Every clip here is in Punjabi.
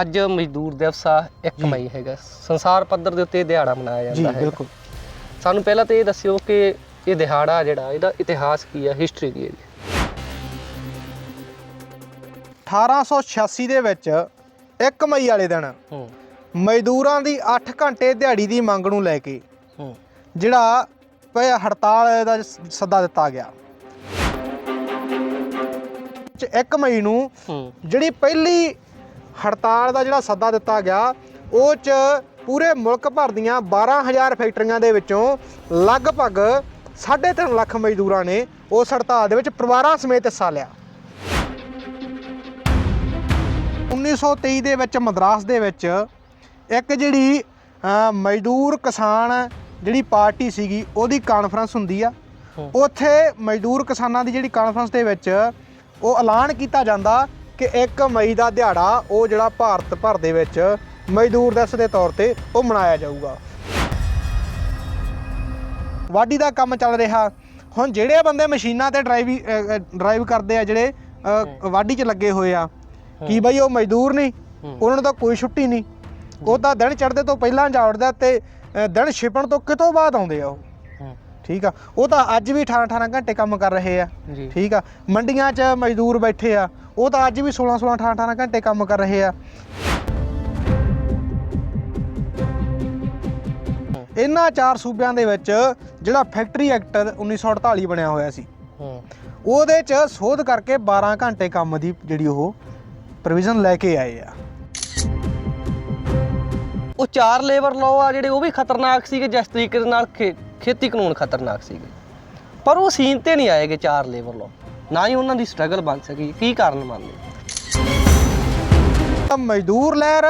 ਅੱਜ ਮਜ਼ਦੂਰ ਦਿਵਸ ਆ 1 ਜੀ। ਮਈ ਹੈਗਾ। ਸੰਸਾਰ ਪੱਧਰ ਦੇ ਉੱਤੇ ਇਹ ਦਿਹਾੜਾ ਮਨਾਇਆ ਜੀ ਜਾਂਦਾ ਹੈ। ਬਿਲਕੁਲ। ਸਾਨੂੰ ਪਹਿਲਾਂ ਤਾਂ ਇਹ ਦੱਸਿਓ ਕਿ ਇਹ ਦਿਹਾੜਾ ਜਿਹੜਾ ਇਹਦਾ ਇਤਿਹਾਸ ਕੀ ਆ ਹਿਸਟਰੀ ਕੀ ਹੈ ਜੀ? 1886 ਦੇ ਵਿੱਚ 1 ਮਈ ਵਾਲੇ ਦਿਨ ਹੂੰ। ਮਜ਼ਦੂਰਾਂ ਦੀ 8 ਘੰਟੇ ਦਿਹਾੜੀ ਦੀ ਮੰਗ ਨੂੰ ਲੈ ਕੇ ਹੂੰ। ਜਿਹੜਾ ਪਏ ਹੜਤਾਲ ਦਾ ਸੱਦਾ ਦਿੱਤਾ ਗਿਆ। 1 ਮਈ ਨੂੰ ਹੂੰ। ਜਿਹੜੀ ਪਹਿਲੀ ਹੜਤਾਲ ਦਾ ਜਿਹੜਾ ਸੱਦਾ ਦਿੱਤਾ ਗਿਆ ਉਹ ਚ ਪੂਰੇ ਮੁਲਕ ਭਰ ਦੀਆਂ 12000 ਫੈਕਟਰੀਆਂ ਦੇ ਵਿੱਚੋਂ ਲਗਭਗ 3.5 ਲੱਖ ਮਜ਼ਦੂਰਾਂ ਨੇ ਉਸ ਹੜਤਾਲ ਦੇ ਵਿੱਚ ਪਰਿਵਾਰਾਂ ਸਮੇਤ ਹਿੱਸਾ ਲਿਆ 1923 ਦੇ ਵਿੱਚ ਮਦਰਾਸ ਦੇ ਵਿੱਚ ਇੱਕ ਜਿਹੜੀ ਮਜ਼ਦੂਰ ਕਿਸਾਨ ਜਿਹੜੀ ਪਾਰਟੀ ਸੀਗੀ ਉਹਦੀ ਕਾਨਫਰੰਸ ਹੁੰਦੀ ਆ। ਉੱਥੇ ਮਜ਼ਦੂਰ ਕਿਸਾਨਾਂ ਦੀ ਜਿਹੜੀ ਕਾਨਫਰੰਸ ਦੇ ਵਿੱਚ ਉਹ ਐਲਾਨ ਕੀਤਾ ਜਾਂਦਾ ਕਿ 1 ਮਈ ਦਾ ਦਿਹਾੜਾ ਉਹ ਜਿਹੜਾ ਭਾਰਤ ਭਰ ਦੇ ਵਿੱਚ ਮਜ਼ਦੂਰ ਦਿਵਸ ਦੇ ਤੌਰ ਤੇ ਉਹ ਮਨਾਇਆ ਜਾਊਗਾ। ਵਾਢੀ ਦਾ ਕੰਮ ਚੱਲ ਰਿਹਾ। ਹੁਣ ਜਿਹੜੇ ਬੰਦੇ ਮਸ਼ੀਨਾਂ ਤੇ ਡਰਾਈਵ ਡਰਾਈਵ ਕਰਦੇ ਆ ਜਿਹੜੇ ਵਾਢੀ 'ਚ ਲੱਗੇ ਹੋਏ ਆ ਕੀ ਬਈ ਉਹ ਮਜ਼ਦੂਰ ਨਹੀਂ। ਉਹਨਾਂ ਨੂੰ ਤਾਂ ਕੋਈ ਛੁੱਟੀ ਨਹੀਂ। ਉਹ ਤਾਂ ਦਿਨ ਚੜ੍ਹਦੇ ਤੋਂ ਪਹਿਲਾਂ ਜਾ ਉੱਠਦਾ ਤੇ ਦਿਨ ਛਿਪਣ ਤੋਂ ਕਿਤੋਂ ਬਾਅਦ ਆਉਂਦੇ ਆ ਉਹ। ਠੀਕ ਆ। ਉਹ ਤਾਂ ਅੱਜ ਵੀ 18 18 ਘੰਟੇ ਕੰਮ ਕਰ ਰਹੇ ਆ। ਠੀਕ ਆ। ਮੰਡੀਆਂ 'ਚ ਮਜ਼ਦੂਰ ਬੈਠੇ ਆ। ਉਹ ਤਾਂ ਅੱਜ ਵੀ 16 16 18 18 ਘੰਟੇ ਕੰਮ ਕਰ ਰਹੇ ਆ। ਇਹਨਾਂ ਚਾਰ ਸੂਬਿਆਂ ਦੇ ਵਿੱਚ ਜਿਹੜਾ ਫੈਕਟਰੀ ਐਕਟ 1948 ਬਣਿਆ ਹੋਇਆ ਸੀ ਹੂੰ। ਉਹਦੇ 'ਚ ਸੋਧ ਕਰਕੇ 12 ਘੰਟੇ ਕੰਮ ਦੀ ਜਿਹੜੀ ਉਹ ਪ੍ਰੋਵੀਜ਼ਨ ਲੈ ਕੇ ਆਏ ਆ। ਉਹ ਚਾਰ ਲੇਬਰ ਲਾਅ ਆ ਜਿਹੜੇ ਉਹ ਵੀ ਖਤਰਨਾਕ ਸੀਗੇ ਜਿਸ ਤਰੀਕੇ ਨਾਲ ਖੇਤੀ ਕਾਨੂੰਨ ਖਤਰਨਾਕ ਸੀਗੇ। ਪਰ ਉਹ ਸੀਨ ਤੇ ਨਹੀਂ ਆਏਗੇ ਚਾਰ ਲੇਬਰ ਲਾਅ ਨਾ ਹੀ ਉਹਨਾਂ ਦੀ ਸਟਰਗਲ ਬਣ ਸਕੀ। ਕੀ ਕਾਰਨ ਮੰਨਦੇ? ਤਾਂ ਮਜ਼ਦੂਰ ਲਹਿਰ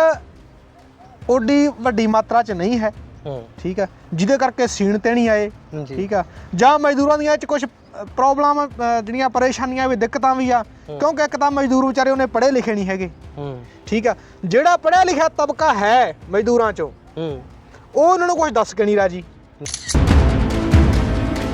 ਓਡੀ ਵੱਡੀ ਮਾਤਰਾ 'ਚ ਨਹੀਂ ਹੈ। ਹੂੰ। ਠੀਕ ਆ ਜਿਹਦੇ ਕਰਕੇ ਸੀਣ ਤੇ ਨਹੀਂ ਆਏ। ਠੀਕ ਆ ਜਾਂ ਮਜ਼ਦੂਰਾਂ ਦੀਆਂ 'ਚ ਕੁਝ ਪ੍ਰੋਬਲਮ ਜਿਹੜੀਆਂ ਪਰੇਸ਼ਾਨੀਆਂ ਵੀ ਦਿੱਕਤਾਂ ਵੀ ਆ। ਕਿਉਂਕਿ ਇੱਕ ਤਾਂ ਮਜ਼ਦੂਰ ਵਿਚਾਰੇ ਉਹਨੇ ਪੜ੍ਹੇ ਲਿਖੇ ਨਹੀਂ ਹੈਗੇ। ਹੂੰ। ਠੀਕ ਆ ਜਿਹੜਾ ਪੜ੍ਹਿਆ ਲਿਖਿਆ ਤਬਕਾ ਹੈ ਮਜ਼ਦੂਰਾਂ 'ਚੋਂ ਹੂੰ। ਉਹ ਉਹਨਾਂ ਨੂੰ ਕੁਝ ਦੱਸ ਕੇ ਨਹੀਂ ਰਾਜੀ।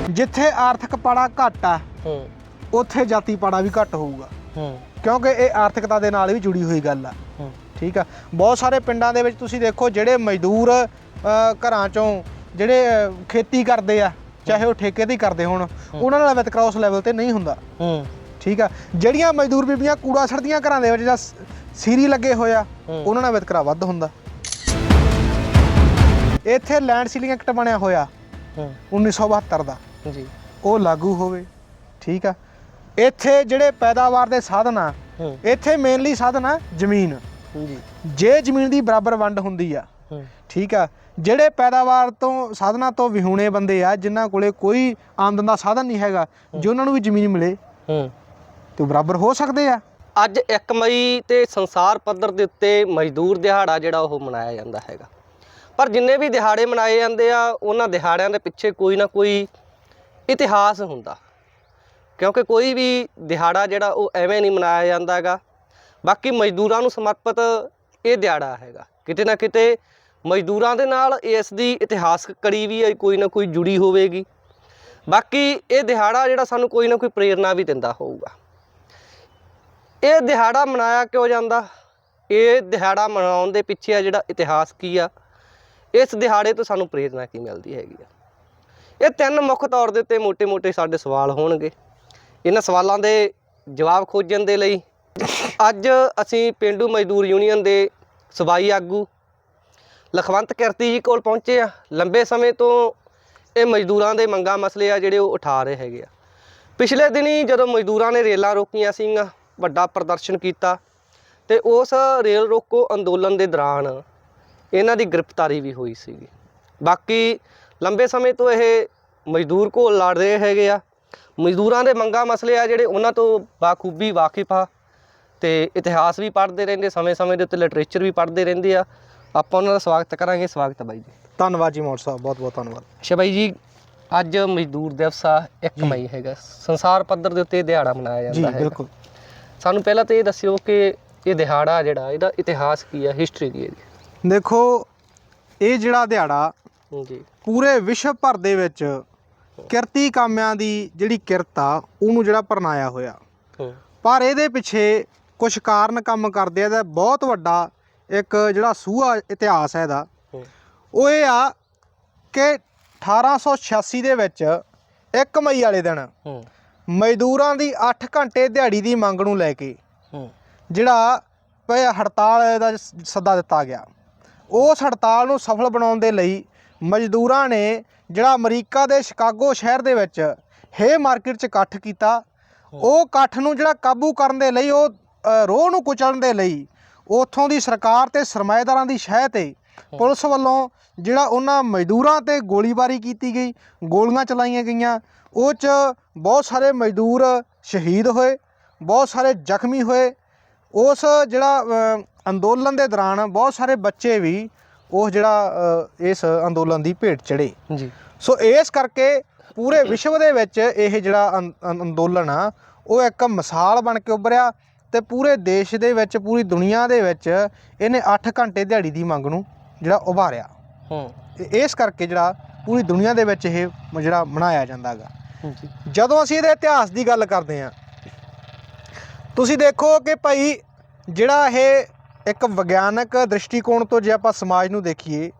ਜਿੱਥੇ ਆਰਥਿਕ ਪਾੜਾ ਘੱਟ ਆ ਹੂੰ। ਉੱਥੇ ਜਾਤੀ ਪਾੜਾ ਵੀ ਘੱਟ ਹੋਊਗਾ। ਹੂੰ। ਕਿਉਂਕਿ ਇਹ ਆਰਥਿਕਤਾ ਦੇ ਨਾਲ ਵੀ ਜੁੜੀ ਹੋਈ ਗੱਲ ਆ। ਹੂੰ। ਠੀਕ ਆ? ਬਹੁਤ ਸਾਰੇ ਪਿੰਡਾਂ ਦੇ ਵਿੱਚ ਤੁਸੀਂ ਦੇਖੋ ਜਿਹੜੇ ਮਜ਼ਦੂਰ ਘਰਾਂ ਚੋਂ ਜਿਹੜੇ ਖੇਤੀ ਕਰਦੇ ਆ ਚਾਹੇ ਉਹ ਠੇਕੇ ਤੇ ਹੀ ਕਰਦੇ ਹੋਣ ਉਹਨਾਂ ਨਾਲ ਵਿਤਕਰਾ ਉਸ ਲੈਵਲ ਤੇ ਨਹੀਂ ਹੁੰਦਾ। ਹੂੰ। ਠੀਕ ਆ? ਜਿਹੜੀਆਂ ਮਜ਼ਦੂਰ ਬੀਬੀਆਂ ਕੂੜਾ ਸੜਦੀਆਂ ਘਰਾਂ ਦੇ ਵਿੱਚ ਜਾਂ ਸੀਰੀ ਲੱਗੇ ਹੋਇਆ ਹੂੰ। ਉਹਨਾਂ ਨਾਲ ਵਿਤਕਰਾ ਵੱਧ ਹੁੰਦਾ। ਇੱਥੇ ਲੈਂਡ ਸੀਲਿੰਗ ਐਕਟ ਬਣਿਆ ਹੋਇਆ ਹੂੰ। 1972 ਦਾ। ਜੀ। ਉਹ ਲਾਗੂ ਹੋਵੇ। ਠੀਕ ਆ? ਇੱਥੇ ਜਿਹੜੇ ਪੈਦਾਵਾਰ ਦੇ ਸਾਧਨ ਆ ਹੂੰ। ਇੱਥੇ ਮੇਨਲੀ ਸਾਧਨ ਆ ਜ਼ਮੀਨ। ਜੀ ਜੇ ਜ਼ਮੀਨ ਦੀ ਬਰਾਬਰ ਵੰਡ ਹੁੰਦੀ ਆ ਹੂੰ। ਠੀਕ ਆ ਜਿਹੜੇ ਪੈਦਾਵਾਰ ਤੋਂ ਸਾਧਨਾਂ ਤੋਂ ਵਿਹੂਣੇ ਬੰਦੇ ਆ ਜਿਨ੍ਹਾਂ ਕੋਲੇ ਕੋਈ ਆਮਦਨ ਦਾ ਸਾਧਨ ਨਹੀਂ ਹੈਗਾ ਜੇ ਉਹਨਾਂ ਨੂੰ ਵੀ ਜ਼ਮੀਨ ਮਿਲੇ ਹੂੰ। ਤੇ ਉਹ ਬਰਾਬਰ ਹੋ ਸਕਦੇ ਆ। ਅੱਜ 1 ਮਈ ਤੇ ਸੰਸਾਰ ਪੱਧਰ ਦੇ ਉੱਤੇ ਮਜ਼ਦੂਰ ਦਿਹਾੜਾ ਜਿਹੜਾ ਉਹ ਮਨਾਇਆ ਜਾਂਦਾ ਹੈਗਾ। ਪਰ ਜਿੰਨੇ ਵੀ ਦਿਹਾੜੇ ਮਨਾਏ ਜਾਂਦੇ ਆ ਉਹਨਾਂ ਦਿਹਾੜਿਆਂ ਦੇ ਪਿੱਛੇ ਕੋਈ ਨਾ ਕੋਈ ਇਤਿਹਾਸ ਹੁੰਦਾ। ਕਿਉਂਕਿ ਕੋਈ ਵੀ ਦਿਹਾੜਾ ਜਿਹੜਾ ਉਹ ਐਵੇਂ ਨਹੀਂ ਮਨਾਇਆ ਜਾਂਦਾ ਹੈਗਾ ਬਾਕੀ ਮਜ਼ਦੂਰਾਂ ਨੂੰ ਸਮਰਪਿਤ ਇਹ ਦਿਹਾੜਾ ਹੈਗਾ। ਕਿਤੇ ਨਾ ਕਿਤੇ ਮਜ਼ਦੂਰਾਂ ਦੇ ਨਾਲ ਇਸ ਦੀ ਇਤਿਹਾਸਕ ਕੜੀ ਵੀ ਹੈ, ਕੋਈ ਨਾ ਕੋਈ ਜੁੜੀ ਹੋਵੇਗੀ। ਬਾਕੀ ਇਹ ਦਿਹਾੜਾ ਜਿਹੜਾ ਸਾਨੂੰ ਕੋਈ ਨਾ ਕੋਈ ਪ੍ਰੇਰਣਾ ਵੀ ਦਿੰਦਾ ਹੋਊਗਾ। ਇਹ ਦਿਹਾੜਾ ਮਨਾਇਆ ਕਿਉਂ ਜਾਂਦਾ? ਇਹ ਦਿਹਾੜਾ ਮਨਾਉਣ ਦੇ ਪਿੱਛੇ ਆ ਜਿਹੜਾ ਇਤਿਹਾਸ ਕੀ ਆ? ਇਸ ਦਿਹਾੜੇ ਤੋਂ ਸਾਨੂੰ ਪ੍ਰੇਰਣਾ ਕੀ ਮਿਲਦੀ ਹੈਗੀ ਆ? ਇਹ ਤਿੰਨ ਮੁੱਖ ਤੌਰ ਦੇ ਉੱਤੇ ਮੋٹے-ਮੋٹے ਸਾਡੇ ਸਵਾਲ ਹੋਣਗੇ। ਇਹਨਾਂ ਸਵਾਲਾਂ ਦੇ ਜਵਾਬ ਖੋਜਣ ਦੇ ਲਈ ਅੱਜ ਅਸੀਂ ਪਿੰਡੂ ਮਜ਼ਦੂਰ ਯੂਨੀਅਨ ਦੇ ਸਬਾਈ ਆਗੂ ਲਖਵੰਤ ਕਿਰਤੀ ਜੀ ਕੋਲ ਪਹੁੰਚੇ ਆ ਲੰਬੇ ਸਮੇਂ ਤੋਂ ਇਹ ਮਜ਼ਦੂਰਾਂ ਦੇ ਮੰਗਾਂ ਮਸਲੇ ਆ ਜਿਹੜੇ ਉਹ ਉਠਾ ਰਹੇ ਹੈਗੇ ਆ। ਪਿਛਲੇ ਦਿਨੀ ਜਦੋਂ ਮਜ਼ਦੂਰਾਂ ਨੇ ਰੇਲਾਂ ਰੋਕੀਆਂ ਸੀਗੀਆਂ, ਵੱਡਾ ਪ੍ਰਦਰਸ਼ਨ ਕੀਤਾ ਤੇ ਉਸ ਰੇਲ ਰੋਕੋ ਅੰਦੋਲਨ ਦੇ ਦੌਰਾਨ ਇਹਨਾਂ ਦੀ ਗ੍ਰਿਫਤਾਰੀ ਵੀ ਹੋਈ ਸੀਗੀ। ਬਾਕੀ ਲੰਬੇ ਸਮੇਂ ਤੋਂ ਇਹ ਮਜ਼ਦੂਰ ਕੋਲ ਲੜ ਰਹੇ ਹੈਗੇ ਆ। ਮਜ਼ਦੂਰਾਂ ਦੇ ਮੰਗਾਂ ਮਸਲੇ ਆ ਜਿਹੜੇ ਉਹਨਾਂ ਤੋਂ ਬਾਖੂਬੀ ਵਾਕਿਫ ਆ ਤੇ ਇਤਿਹਾਸ ਵੀ ਪੜ੍ਹਦੇ ਰਹਿੰਦੇ ਸਮੇਂ-ਸਮੇਂ ਦੇ ਉੱਤੇ ਲਿਟਰੇਚਰ ਵੀ ਪੜ੍ਹਦੇ ਰਹਿੰਦੇ ਆ। ਆਪਾਂ ਉਹਨਾਂ ਦਾ ਸਵਾਗਤ ਕਰਾਂਗੇ ਸਵਾਗਤ ਹੈ ਬਾਈ ਜੀ। ਧੰਨਵਾਦ ਜੀ ਮੌੜ ਸਾਹਿਬ ਬਹੁਤ ਬਹੁਤ ਧੰਨਵਾਦ। ਅੱਛਾ ਬਾਈ ਜੀ ਅੱਜ ਮਜ਼ਦੂਰ ਦਿਵਸ ਆ 1 ਮਈ ਹੈਗਾ। ਸੰਸਾਰ ਪੱਧਰ ਦੇ ਉੱਤੇ ਇਹ ਦਿਹਾੜਾ ਮਨਾਇਆ ਜੀ ਜਾਂਦਾ ਹੈ ਬਿਲਕੁਲ। ਸਾਨੂੰ ਪਹਿਲਾਂ ਤਾਂ ਇਹ ਦੱਸਿਓ ਕਿ ਇਹ ਦਿਹਾੜਾ ਜਿਹੜਾ ਇਹਦਾ ਇਤਿਹਾਸ ਕੀ ਹੈ ਹਿਸਟਰੀ ਕੀ ਹੈ ਦੇਖੋ ਇਹ ਜਿਹੜਾ ਦਿਹਾੜਾ ਜੀ ਜੀ। ਪੂਰੇ ਵਿਸ਼ਵ ਭਰ ਦੇ ਵਿੱਚ ਕਿਰਤੀ ਕਾਮਿਆਂ ਦੀ ਜਿਹੜੀ ਕਿਰਤ ਆ ਉਹਨੂੰ ਜਿਹੜਾ ਪਰਨਾਇਆ ਹੋਇਆ। ਪਰ ਇਹਦੇ ਪਿੱਛੇ ਕੁਝ ਕਾਰਨ ਕੰਮ ਕਰਦੇ ਆ ਦਾ ਬਹੁਤ ਵੱਡਾ ਇੱਕ ਜਿਹੜਾ ਸੂਆ ਇਤਿਹਾਸ ਹੈ ਇਹਦਾ। ਉਹ ਇਹ ਆ ਕਿ 1886 ਦੇ ਵਿੱਚ 1 ਮਈ ਵਾਲੇ ਦਿਨ ਮਜ਼ਦੂਰਾਂ ਦੀ 8 ਘੰਟੇ ਦਿਹਾੜੀ ਦੀ ਮੰਗ ਨੂੰ ਲੈ ਕੇ ਜਿਹੜਾ ਪਏ ਹੜਤਾਲ ਦਾ ਸੱਦਾ ਦਿੱਤਾ ਗਿਆ। ਉਸ ਹੜਤਾਲ ਨੂੰ ਸਫਲ ਬਣਾਉਣ ਦੇ ਲਈ ਮਜ਼ਦੂਰਾਂ ਨੇ ਜਿਹੜਾ ਅਮਰੀਕਾ ਦੇ ਸ਼ਿਕਾਗੋ ਸ਼ਹਿਰ ਦੇ ਵਿੱਚ ਹੇ ਮਾਰਕੀਟ 'ਚ ਇਕੱਠ ਕੀਤਾ ਉਹ ਇਕੱਠ ਨੂੰ ਜਿਹੜਾ ਕਾਬੂ ਕਰਨ ਦੇ ਲਈ ਉਹ ਰੋਹ ਨੂੰ ਕੁਚਲਣ ਦੇ ਲਈ ਉੱਥੋਂ ਦੀ ਸਰਕਾਰ ਤੇ ਸਰਮਾਏਦਾਰਾਂ ਦੀ ਸ਼ਹਿ ਤੇ ਪੁਲਿਸ ਵੱਲੋਂ ਜਿਹੜਾ ਉਹਨਾਂ ਮਜ਼ਦੂਰਾਂ ਤੇ ਗੋਲੀਬਾਰੀ ਕੀਤੀ ਗਈ ਗੋਲੀਆਂ ਚਲਾਈਆਂ ਗਈਆਂ। ਉਹ 'ਚ ਬਹੁਤ ਸਾਰੇ ਮਜ਼ਦੂਰ ਸ਼ਹੀਦ ਹੋਏ ਬਹੁਤ ਸਾਰੇ ਜ਼ਖਮੀ ਹੋਏ। ਉਸ ਜਿਹੜਾ ਅੰਦੋਲਨ ਦੇ ਦੌਰਾਨ ਬਹੁਤ ਸਾਰੇ ਬੱਚੇ ਵੀ ਉਸ ਜਿਹੜਾ ਇਸ ਅੰਦੋਲਨ ਦੀ ਭੇਟ ਚੜੇ ਜੀ। ਸੋ ਇਸ ਕਰਕੇ ਪੂਰੇ ਵਿਸ਼ਵ ਦੇ ਵਿੱਚ ਇਹ ਜਿਹੜਾ ਅੰਦੋਲਨ ਆ ਉਹ ਇੱਕ ਮਿਸਾਲ ਬਣ ਕੇ ਉੱਭਰਿਆ ਤੇ ਪੂਰੇ ਦੇਸ਼ ਦੇ ਵਿੱਚ ਪੂਰੀ ਦੁਨੀਆ ਦੇ ਵਿੱਚ ਇਹਨੇ 8 ਘੰਟੇ ਦਿਹਾੜੀ ਦੀ ਮੰਗ ਨੂੰ ਜਿਹੜਾ ਉਭਾਰਿਆ। ਹੂੰ। ਇਸ ਕਰਕੇ ਜਿਹੜਾ ਪੂਰੀ ਦੁਨੀਆ ਦੇ ਵਿੱਚ ਇਹ ਜਿਹੜਾ ਮਨਾਇਆ ਜਾਂਦਾ ਹੈਗਾ। ਜੀ ਜਦੋਂ ਅਸੀਂ ਇਹਦੇ ਇਤਿਹਾਸ ਦੀ ਗੱਲ ਕਰਦੇ ਹਾਂ ਤੁਸੀਂ ਦੇਖੋ ਕਿ ਭਾਈ ਜਿਹੜਾ ਇਹ ਇੱਕ ਵਿਗਿਆਨਕ ਦ੍ਰਿਸ਼ਟੀਕੋਣ ਤੋਂ ਜੇ ਆਪਾਂ ਸਮਾਜ ਨੂੰ ਦੇਖੀਏ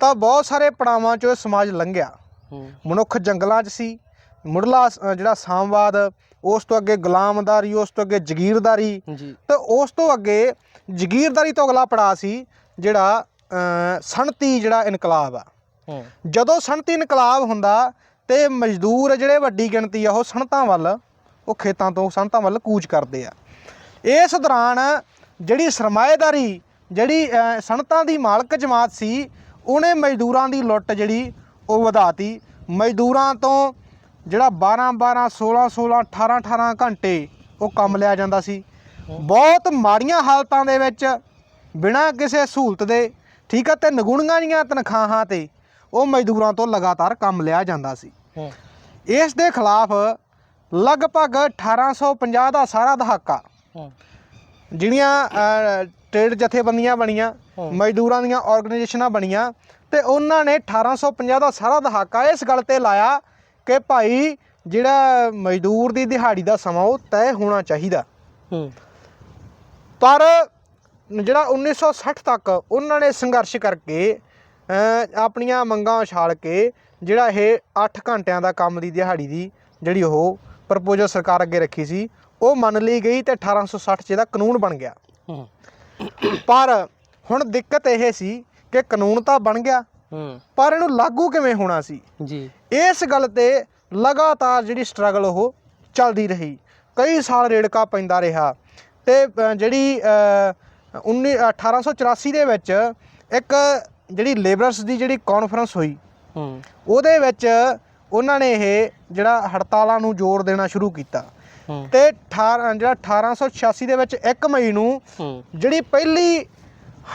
ਤਾਂ ਬਹੁਤ ਸਾਰੇ ਪੜਾਵਾਂ 'ਚੋਂ ਇਹ ਸਮਾਜ ਲੰਘਿਆ। ਮਨੁੱਖ ਜੰਗਲਾਂ 'ਚ ਸੀ ਮੁੱਢਲਾ ਜਿਹੜਾ ਸਾਮਵਾਦ ਉਸ ਤੋਂ ਅੱਗੇ ਗੁਲਾਮਦਾਰੀ ਉਸ ਤੋਂ ਅੱਗੇ ਜ਼ਗੀਰਦਾਰੀ ਤੇ ਉਸ ਤੋਂ ਅੱਗੇ ਜ਼ਗੀਰਦਾਰੀ ਤੋਂ ਅਗਲਾ ਪੜਾ ਸੀ ਜਿਹੜਾ ਸਨਅਤੀ ਜਿਹੜਾ ਇਨਕਲਾਬ ਆ। ਜਦੋਂ ਸਨਅਤੀ ਇਨਕਲਾਬ ਹੁੰਦਾ ਤੇ ਮਜ਼ਦੂਰ ਜਿਹੜੇ ਵੱਡੀ ਗਿਣਤੀ ਆ ਉਹ ਸਨਅਤਾਂ ਵੱਲ ਉਹ ਖੇਤਾਂ ਤੋਂ ਸਨਅਤਾਂ ਵੱਲ ਕੂਚ ਕਰਦੇ ਆ। ਇਸ ਦੌਰਾਨ ਜਿਹੜੀ ਸਰਮਾਏਦਾਰੀ ਜਿਹੜੀ ਅ, ਸਨਅਤਾਂ ਦੀ ਮਾਲਕ ਜਮਾਤ ਸੀ ਉਹਨੇ ਮਜ਼ਦੂਰਾਂ ਦੀ ਲੁੱਟ ਜਿਹੜੀ ਉਹ ਵਧਾਤੀ। ਮਜ਼ਦੂਰਾਂ ਤੋਂ ਜਿਹੜਾ 12 12 16 16 18 18 ਘੰਟੇ ਉਹ ਕੰਮ ਲਿਆ ਜਾਂਦਾ ਸੀ। ਬਹੁਤ ਮਾੜੀਆਂ ਹਾਲਤਾਂ ਦੇ ਵਿੱਚ ਬਿਨਾਂ ਕਿਸੇ ਸਹੂਲਤ ਦੇ ਠੀਕ ਹੈ ਤੇ ਨਗੁਣੀਆਂ ਜੀਆਂ ਤਨਖਾਹਾਂ ਤੇ ਉਹ ਮਜ਼ਦੂਰਾਂ ਤੋਂ ਲਗਾਤਾਰ ਕੰਮ ਲਿਆ ਜਾਂਦਾ ਸੀ। ਇਸ ਦੇ ਖਿਲਾਫ ਲਗਭਗ 1850 ਦਾ ਸਾਰਾ ਦਹਾਕਾ ਜਿਹੜੀਆਂ ਟ੍ਰੇਡ ਜਥੇਬੰਦੀਆਂ ਬਣੀਆਂ। ਮਜ਼ਦੂਰਾਂ ਦੀਆਂ ਆਰਗੇਨਾਈਜੇਸ਼ਨਾਂ ਬਣੀਆਂ ਤੇ ਉਹਨਾਂ ਨੇ 1850 ਦਾ ਸਾਰਾ ਦਹਾਕਾ ਇਸ ਗੱਲ ਤੇ ਲਾਇਆ ਕਿ ਭਾਈ ਜਿਹੜਾ ਮਜ਼ਦੂਰ ਦੀ ਦਿਹਾੜੀ ਦਾ ਸਮਾਂ ਉਹ ਤੈਅ ਹੋਣਾ ਚਾਹੀਦਾ ਪਰ ਜਿਹੜਾ 1960 ਤੱਕ ਉਹਨਾਂ ਨੇ ਸੰਘਰਸ਼ ਕਰਕੇ ਆਪਣੀਆਂ ਮੰਗਾਂ ਉਛਾਲ ਕੇ ਜਿਹੜਾ ਇਹ 8 ਘੰਟਿਆਂ ਦਾ ਕੰਮ ਦੀ ਦਿਹਾੜੀ ਦੀ ਜਿਹੜੀ ਉਹ ਪ੍ਰਪੋਜ਼ਲ ਸਰਕਾਰ ਅੱਗੇ ਰੱਖੀ ਸੀ ਉਹ ਮੰਨ ਲਈ ਗਈ ਤੇ 1860 ਚ ਇਹਦਾ ਕਾਨੂੰਨ ਬਣ ਗਿਆ। ਪਰ ਹੁਣ ਦਿੱਕਤ ਇਹ ਸੀ ਕਿ ਕਾਨੂੰਨ ਤਾਂ ਬਣ ਗਿਆ ਪਰ ਇਹਨੂੰ ਲਾਗੂ ਕਿਵੇਂ ਹੋਣਾ ਸੀ? ਜੀ। ਇਸ ਗੱਲ ਤੇ ਲਗਾਤਾਰ ਜਿਹੜੀ ਸਟਰਗਲ ਉਹ ਚੱਲਦੀ ਰਹੀ। ਕਈ ਸਾਲ ਰੇੜਕਾ ਪੈਂਦਾ ਰਿਹਾ ਤੇ ਜਿਹੜੀ ਅ, 19 1884 ਦੇ ਵਿੱਚ ਇੱਕ ਜਿਹੜੀ ਲੇਬਰਸ ਦੀ ਜਿਹੜੀ ਕਾਨਫਰੰਸ ਹੋਈ ਹੂੰ। ਉਹਦੇ ਵਿੱਚ ਉਹਨਾਂ ਨੇ ਇਹ ਜਿਹੜਾ ਹੜਤਾਲਾਂ ਨੂੰ ਜ਼ੋਰ ਦੇਣਾ ਸ਼ੁਰੂ ਕੀਤਾ। ਤੇ 18 ਜਿਹੜਾ 1886 ਦੇ ਵਿੱਚ 1 ਮਈ ਨੂੰ ਜਿਹੜੀ ਪਹਿਲੀ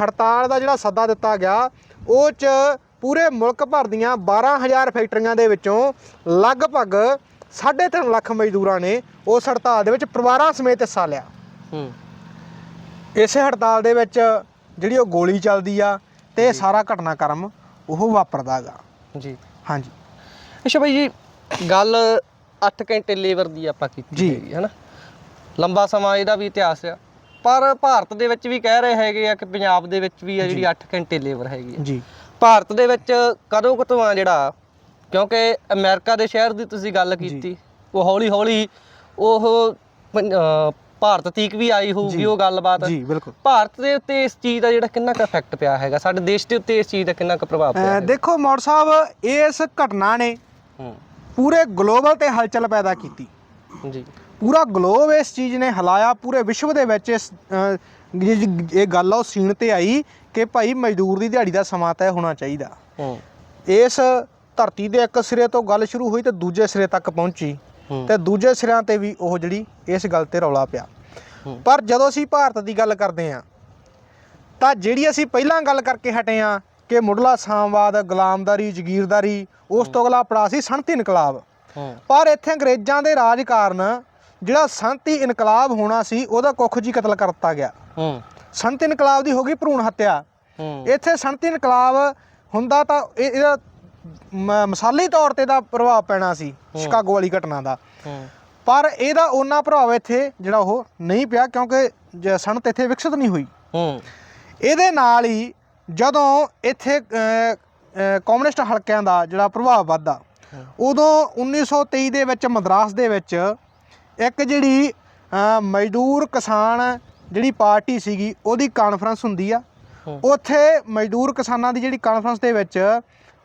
ਹੜਤਾਲ ਦਾ ਜਿਹੜਾ ਸੱਦਾ ਦਿੱਤਾ ਗਿਆ ਉਹ ਚ ਪੂਰੇ ਮੁਲਕ ਭਰ ਦੀਆਂ 12000 ਫੈਕਟਰੀਆਂ ਦੇ ਵਿੱਚੋਂ ਲਗਭਗ 3.5 ਲੱਖ ਮਜ਼ਦੂਰਾਂ ਨੇ ਉਸ ਹੜਤਾਲ ਦੇ ਵਿੱਚ ਪਰਿਵਾਰਾਂ ਸਮੇਤ ਹਿੱਸਾ ਲਿਆ। ਹੂੰ। ਇਸੇ ਹੜਤਾਲ ਦੇ ਵਿੱਚ ਜਿਹੜੀ ਉਹ ਗੋਲੀ ਚੱਲਦੀ ਆ ਤੇ ਸਾਰਾ ਘਟਨਾਕ੍ਰਮ ਉਹ ਵਾਪਰਦਾ ਹੈਗਾ ਜੀ। ਹਾਂਜੀ। ਅੱਛਾ ਭਾਈ ਜੀ ਗੱਲ 8 ਘੰਟੇ ਲੇਬਰ ਦੀ ਆਪਾਂ ਕੀਤੀ। ਹੈਗੀ ਹੈ ਨਾ ਲੰਬਾ ਸਮਾਂ ਇਹਦਾ ਵੀ ਇਤਿਹਾਸ ਆ। ਪਰ ਭਾਰਤ ਦੇ ਵਿੱਚ ਵੀ ਕਹਿ ਰਹੇ ਹੈਗੇ ਆ ਕਿ ਪੰਜਾਬ ਦੇ ਵਿੱਚ ਵੀ ਆ ਜਿਹੜੀ 8 ਘੰਟੇ ਲੇਬਰ ਹੈਗੀ ਆ। ਜੀ। ਭਾਰਤ ਦੇ ਵਿੱਚ ਕਦੋਂ ਕਦੋਂ ਆ ਜਿਹੜਾ ਕਿਉਂਕਿ ਅਮਰੀਕਾ ਦੇ ਸ਼ਹਿਰ ਦੀ ਤੁਸੀਂ ਗੱਲ ਕੀਤੀ ਉਹ ਹੌਲੀ ਹੌਲੀ ਉਹ ਭਾਰਤ ਤੀਕ ਵੀ ਆਈ ਹੋਊਗੀ। ਉਹ ਗੱਲਬਾਤ। ਜੀ ਬਿਲਕੁਲ। ਭਾਰਤ ਦੇ ਉੱਤੇ ਇਸ ਚੀਜ਼ ਦਾ ਜਿਹੜਾ ਕਿੰਨਾ ਕੁ ਇਫੈਕਟ ਪਿਆ ਹੈਗਾ? ਸਾਡੇ ਦੇਸ਼ ਦੇ ਉੱਤੇ ਇਸ ਚੀਜ਼ ਦਾ ਕਿੰਨਾ ਕੁ ਪ੍ਰਭਾਵ ਪਿਆ? ਦੇਖੋ ਮੌੜ ਸਾਹਿਬ ਇਸ ਘਟਨਾ ਨੇ ਹੂੰ। ਪੂਰੇ ਗਲੋਬਲ ਤੇ ਹਲਚਲ ਪੈਦਾ ਕੀਤੀ। ਜੀ। ਪੂਰਾ ਗਲੋਬ ਇਸ ਚੀਜ਼ ਨੇ ਹਿਲਾਇਆ ਪੂਰੇ ਵਿਸ਼ਵ ਦੇ ਵਿੱਚ ਇਸ ਇਹ ਗੱਲ ਆ ਉਹ ਸੀਨ ਤੇ ਆਈ ਕਿ ਭਾਈ ਮਜ਼ਦੂਰ ਦੀ ਦਿਹਾੜੀ ਦਾ ਸਮਾਂ ਤੈਅ ਹੋਣਾ ਚਾਹੀਦਾ। ਹੂੰ। ਇਸ ਧਰਤੀ ਦੇ ਇੱਕ ਸਿਰੇ ਤੋਂ ਗੱਲ ਸ਼ੁਰੂ ਹੋਈ ਤੇ ਦੂਜੇ ਸਿਰੇ ਤੱਕ ਪਹੁੰਚੀ। ਤੇ ਦੂਜੇ ਸਿਰਿਆਂ ਤੇ ਵੀ ਉਹ ਜਿਹੜੀ ਇਸ ਗੱਲ ਤੇ ਰੌਲਾ ਪਿਆ। ਪਰ ਜਦੋਂ ਅਸੀਂ ਭਾਰਤ ਦੀ ਗੱਲ ਕਰਦੇ ਹਾਂ ਤਾਂ ਜਿਹੜੀ ਅਸੀਂ ਪਹਿਲਾਂ ਗੱਲ ਕਰਕੇ ਹਟੇ ਹਾਂ ਕਿ ਮੁੱਢਲਾ ਸਾਮਵਾਦ ਗੁਲਾਮਦਾਰੀ ਜ਼ਗੀਰਦਾਰੀ ਉਸ ਤੋਂ ਅਗਲਾ ਪੜਾ ਸੀ ਸਨਅਤੀ ਇਨਕਲਾਬ। ਪਰ ਇੱਥੇ ਅੰਗਰੇਜ਼ਾਂ ਦੇ ਰਾਜ ਕਾਰਨ ਜਿਹੜਾ ਸੰਤੀ ਇਨਕਲਾਬ ਹੋਣਾ ਸੀ ਉਹਦਾ ਕੁੱਖ ਜੀ ਕਤਲ ਕਰ ਦਿੱਤਾ ਗਿਆ। ਹੂੰ। ਸੰਤ ਇਨਕਲਾਬ ਦੀ ਹੋ ਗਈ ਭਰੂਣ ਹੱਤਿਆ। ਇੱਥੇ ਸੰਤ ਇਨਕਲਾਬ ਹੁੰਦਾ ਤਾਂ ਇਹ- ਇਹਦਾ ਮਿਸਾਲੀ ਤੌਰ ਤੇ ਦਾ ਪ੍ਰਭਾਵ ਪੈਣਾ ਸੀ ਸ਼ਿਕਾਗੋ ਵਾਲੀ ਘਟਨਾ ਦਾ। ਪਰ ਇਹਦਾ ਉਹਨਾਂ ਪ੍ਰਭਾਵ ਇੱਥੇ ਜਿਹੜਾ ਉਹ ਨਹੀਂ ਪਿਆ ਕਿਉਂਕਿ ਸਨਅਤ ਇੱਥੇ ਵਿਕਸਿਤ ਨਹੀਂ ਹੋਈ। ਹੂੰ। ਇਹਦੇ ਨਾਲ ਹੀ ਜਦੋਂ ਇੱਥੇ ਕਮਿਊਨਿਸਟ ਹਲਕਿਆਂ ਦਾ ਜਿਹੜਾ ਪ੍ਰਭਾਵ ਵੱਧਦਾ ਉਦੋਂ 1923 ਦੇ ਵਿੱਚ ਮਦਰਾਸ ਦੇ ਵਿੱਚ ਇੱਕ ਜਿਹੜੀ ਮਜ਼ਦੂਰ ਕਿਸਾਨ ਜਿਹੜੀ ਪਾਰਟੀ ਸੀਗੀ ਉਹਦੀ ਕਾਨਫਰੰਸ ਹੁੰਦੀ ਆ। ਉੱਥੇ ਮਜ਼ਦੂਰ ਕਿਸਾਨਾਂ ਦੀ ਜਿਹੜੀ ਕਾਨਫਰੰਸ ਦੇ ਵਿੱਚ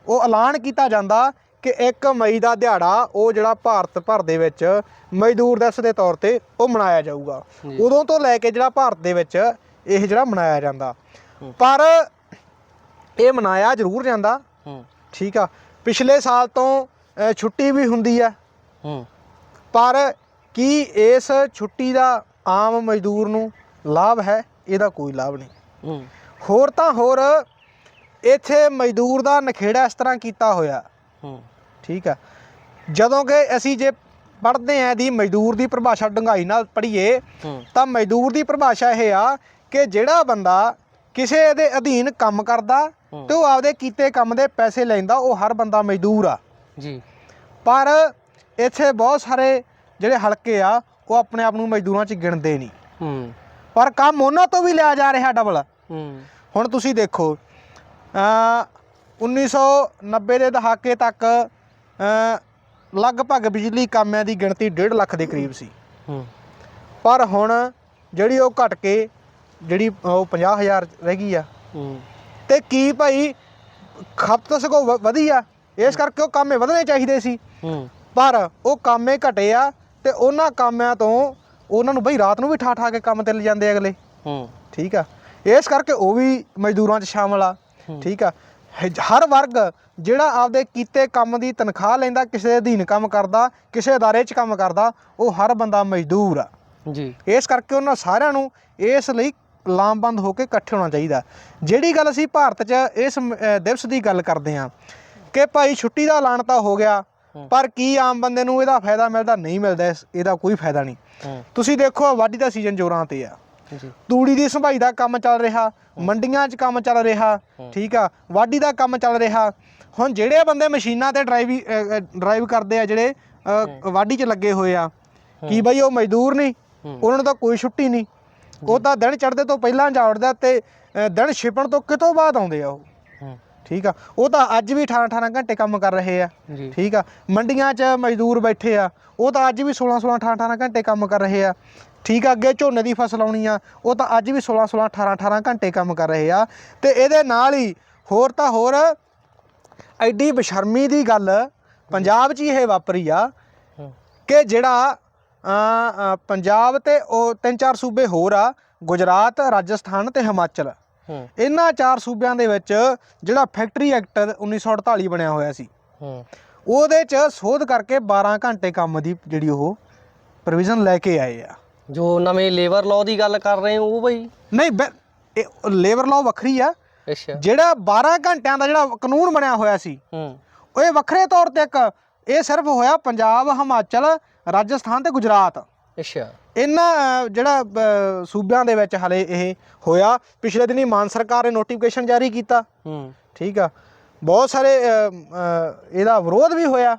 ਉਹ ਐਲਾਨ ਕੀਤਾ ਜਾਂਦਾ ਕਿ 1 ਮਈ ਦਾ ਦਿਹਾੜਾ ਉਹ ਜਿਹੜਾ ਭਾਰਤ ਭਰ ਦੇ ਵਿੱਚ ਮਜ਼ਦੂਰ ਦਿਵਸ ਦੇ ਤੌਰ ਤੇ ਉਹ ਮਨਾਇਆ ਜਾਊਗਾ। ਉਦੋਂ ਤੋਂ ਲੈ ਕੇ ਜਿਹੜਾ ਭਾਰਤ ਦੇ ਵਿੱਚ ਇਹ ਜਿਹੜਾ ਮਨਾਇਆ ਜਾਂਦਾ। ਪਰ ਇਹ ਮਨਾਇਆ ਜ਼ਰੂਰ ਜਾਂਦਾ। ਹੂੰ। ਠੀਕ ਆ। ਪਿਛਲੇ ਸਾਲ ਤੋਂ ਅ, ਛੁੱਟੀ ਵੀ ਹੁੰਦੀ ਆ। ਹੂੰ। ਪਰ ਕੀ ਇਸ ਛੁੱਟੀ ਦਾ ਆਮ ਮਜ਼ਦੂਰ ਨੂੰ ਲਾਭ ਹੈ? ਇਹਦਾ ਕੋਈ ਲਾਭ ਨਹੀਂ। ਹੂੰ। ਹੋਰ ਤਾਂ ਹੋਰ ਇੱਥੇ ਮਜ਼ਦੂਰ ਦਾ ਨਖੇੜਾ ਇਸ ਤਰ੍ਹਾਂ ਕੀਤਾ ਹੋਇਆ। ਹੂੰ। ਠੀਕ ਆ। ਜਦੋਂ ਕਿ ਅਸੀਂ ਜੇ ਪੜ੍ਹਦੇ ਆਂ ਦੀ ਮਜ਼ਦੂਰ ਦੀ ਪਰਿਭਾਸ਼ਾ ਡੂੰਘਾਈ ਨਾਲ ਪੜ੍ਹੀਏ ਹੂੰ। ਤਾਂ ਮਜ਼ਦੂਰ ਦੀ ਪਰਿਭਾਸ਼ਾ ਇਹ ਆ ਕਿ ਜਿਹੜਾ ਬੰਦਾ ਕਿਸੇ ਦੇ ਅਧੀਨ ਕੰਮ ਕਰਦਾ। ਤੇ ਉਹ ਆਪਦੇ ਕੀਤੇ ਕੰਮ ਦੇ ਪੈਸੇ ਲੈਂਦਾ ਉਹ ਹਰ ਬੰਦਾ ਮਜ਼ਦੂਰ ਆ। ਜੀ। ਪਰ ਇੱਥੇ ਬਹੁਤ ਸਾਰੇ ਜਿਹੜੇ ਹਲਕੇ ਆ ਉਹ ਆਪਣੇ ਆਪ ਨੂੰ ਮਜ਼ਦੂਰਾਂ 'ਚ ਗਿਣਦੇ ਨਹੀਂ। ਹੂੰ। ਪਰ ਕੰਮ ਉਹਨਾਂ ਤੋਂ ਵੀ ਲਿਆ ਜਾ ਰਿਹਾ ਡਬਲ ਹੂੰ। ਹੁਣ ਤੁਸੀਂ ਦੇਖੋ ਅ 1990 ਦੇ ਦਹਾਕੇ ਤੱਕ ਅ ਲਗਭਗ ਬਿਜਲੀ ਕਾਮਿਆਂ ਦੀ ਗਿਣਤੀ 1.5 ਲੱਖ ਦੇ ਕਰੀਬ ਸੀ। ਹੂੰ। ਪਰ ਹੁਣ ਜਿਹੜੀ ਉਹ ਘਟ ਕੇ ਜਿਹੜੀ ਉਹ 50000 ਰਹਿ ਗਈ ਆ ਹੂੰ। ਤੇ ਕੀ ਭਾਈ ਖਪਤ ਸਗੋਂ ਵ- ਵਧੀ ਆ। ਇਸ ਕਰਕੇ ਉਹ ਕਾਮੇ ਵਧਣੇ ਚਾਹੀਦੇ ਸੀ। ਹੂੰ। ਪਰ ਉਹ ਕਾਮੇ ਘਟੇ ਆ ਤੇ ਉਹਨਾਂ ਕਾਮਿਆਂ ਤੋਂ ਉਹਨਾਂ ਨੂੰ ਬਈ ਰਾਤ ਨੂੰ ਵੀ ਠਾ ਠਾ ਕੇ ਕੰਮ ਤੇ ਲੈ ਜਾਂਦੇ ਅਗਲੇ। ਹੂੰ। ਠੀਕ ਆ। ਇਸ ਕਰਕੇ ਉਹ ਵੀ ਮਜ਼ਦੂਰਾਂ 'ਚ ਸ਼ਾਮਲ ਆ। ਠੀਕ ਆ। ਹ- ਹਰ ਵਰਗ ਜਿਹੜਾ ਆਪਦੇ ਕੀਤੇ ਕੰਮ ਦੀ ਤਨਖਾਹ ਲੈਂਦਾ ਕਿਸੇ ਦੇ ਅਧੀਨ ਕੰਮ ਕਰਦਾ ਕਿਸੇ ਅਦਾਰੇ 'ਚ ਕੰਮ ਕਰਦਾ ਉਹ ਹਰ ਬੰਦਾ ਮਜ਼ਦੂਰ ਆ। ਜੀ। ਇਸ ਕਰਕੇ ਉਹਨਾਂ ਸਾਰਿਆਂ ਨੂੰ ਇਸ ਲਈ ਲਾਮਬੰਦ ਹੋ ਕੇ ਇਕੱਠੇ ਹੋਣਾ ਚਾਹੀਦਾ। ਜਿਹੜੀ ਗੱਲ ਅਸੀਂ ਭਾਰਤ 'ਚ ਇਸ ਦਿਵਸ ਦੀ ਗੱਲ ਕਰਦੇ ਹਾਂ ਕਿ ਭਾਈ ਛੁੱਟੀ ਦਾ ਐਲਾਨ ਤਾਂ ਹੋ ਗਿਆ। ਪਰ ਕੀ ਆਮ ਬੰਦੇ ਨੂੰ ਇਹਦਾ ਫਾਇਦਾ ਮਿਲਦਾ ਨਹੀਂ ਮਿਲਦਾ ਇਹਦਾ ਕੋਈ ਫਾਇਦਾ ਨਹੀਂ। ਤੁਸੀਂ ਦੇਖੋ ਵਾਢੀ ਦਾ ਸੀਜ਼ਨ ਜੋਰਾਂ ਤੇ ਆ। ਤੂੜੀ ਦੀ ਸੰਭਾਈ ਦਾ ਕੰਮ ਚੱਲ ਰਿਹਾ ਮੰਡੀਆਂ 'ਚ ਕੰਮ ਚੱਲ ਰਿਹਾ ਠੀਕ ਆ ਵਾਢੀ ਦਾ ਕੰਮ ਚੱਲ ਰਿਹਾ। ਹੁਣ ਜਿਹੜੇ ਬੰਦੇ ਮਸ਼ੀਨਾਂ ਤੇ ਡਰਾਈਵ ਡਰਾਈਵ ਕਰਦੇ ਆ ਜਿਹੜੇ ਵਾਢੀ 'ਚ ਲੱਗੇ ਹੋਏ ਆ ਕੀ ਬਈ ਉਹ ਮਜ਼ਦੂਰ ਨਹੀਂ। ਉਹਨਾਂ ਨੂੰ ਤਾਂ ਕੋਈ ਛੁੱਟੀ ਨਹੀਂ। ਉਹ ਤਾਂ ਦਿਨ ਚੜ੍ਹਦੇ ਤੋਂ ਪਹਿਲਾਂ ਜਾ ਉੱਠਦਾ ਤੇ ਦਿਨ ਛਿਪਣ ਤੋਂ ਕਿਤੋਂ ਬਾਅਦ ਆਉਂਦੇ ਆ ਉਹ। ਠੀਕ ਆ। ਉਹ ਤਾਂ ਅੱਜ ਵੀ 18 18 ਘੰਟੇ ਕੰਮ ਕਰ ਰਹੇ ਆ। ਠੀਕ ਆ। ਮੰਡੀਆਂ 'ਚ ਮਜ਼ਦੂਰ ਬੈਠੇ ਆ। ਉਹ ਤਾਂ ਅੱਜ ਵੀ 16 16 18 18 ਘੰਟੇ ਕੰਮ ਕਰ ਰਹੇ ਆ। ਠੀਕ ਆ ਅੱਗੇ ਝੋਨੇ ਦੀ ਫਸਲ ਆਉਣੀ ਆ। ਉਹ ਤਾਂ ਅੱਜ ਵੀ 16 16 18 18 ਘੰਟੇ ਕੰਮ ਕਰ ਰਹੇ ਆ। ਤੇ ਇਹਦੇ ਨਾਲ ਹੀ ਹੋਰ ਤਾਂ ਹੋਰ ਐਡੀ ਬਸ਼ਰਮੀ ਦੀ ਗੱਲ ਪੰਜਾਬ 'ਚ ਹੀ ਇਹ ਵਾਪਰੀ ਆ ਕਿ ਜਿਹੜਾ ਪੰਜਾਬ ਤੇ ਉਹ ਤਿੰਨ ਚਾਰ ਸੂਬੇ ਹੋਰ ਆ ਗੁਜਰਾਤ ਰਾਜਸਥਾਨ ਤੇ ਹਿਮਾਚਲ। ਇਹਨਾਂ ਚਾਰ ਸੂਬਿਆਂ ਦੇ ਵਿੱਚ ਜਿਹੜਾ ਫੈਕਟਰੀ ਐਕਟ 1948 ਬਣਿਆ ਹੋਇਆ ਸੀ ਉਹਦੇ 'ਚ ਸੋਧ ਕਰਕੇ 12 ਘੰਟੇ ਕੰਮ ਦੀ ਜਿਹੜੀ ਉਹ ਪ੍ਰੋਵੀਜ਼ਨ ਲੈ ਕੇ ਆਏ ਆ। ਜੋ ਨਵੇਂ ਲੇਬਰ ਲਾਅ ਦੀ ਗੱਲ ਕਰ ਰਹੇ ਹੋ ਉਹ ਬਈ? ਨਹੀਂ ਲੇਬਰ ਲਾਅ ਵੱਖਰੀ ਆ। ਅੱਛਾ। ਜਿਹੜਾ 12 ਘੰਟਿਆਂ ਦਾ ਜਿਹੜਾ ਕਾਨੂੰਨ ਬਣਿਆ ਹੋਇਆ ਸੀ ਹੂੰ। ਉਹ ਇਹ ਵੱਖਰੇ ਤੌਰ ਤੇ ਇੱਕ ਇਹ ਸਿਰਫ ਹੋਇਆ ਪੰਜਾਬ ਹਿਮਾਚਲ ਰਾਜਸਥਾਨ ਤੇ ਗੁਜਰਾਤ। ਅੱਛਾ। ਇਹਨਾਂ ਜਿਹੜਾ ਅ, ਸੂਬਿਆਂ ਦੇ ਵਿੱਚ ਹਲੇ ਇਹ ਹੋਇਆ। ਪਿਛਲੇ ਦਿਨੀ ਮਾਨ ਸਰਕਾਰ ਨੇ ਨੋਟੀਫਿਕੇਸ਼ਨ ਜਾਰੀ ਕੀਤਾ। ਹੂੰ। ਠੀਕ ਆ। ਬਹੁਤ ਸਾਰੇ ਅ, ਅ, ਇਹਦਾ ਵਿਰੋਧ ਵੀ ਹੋਇਆ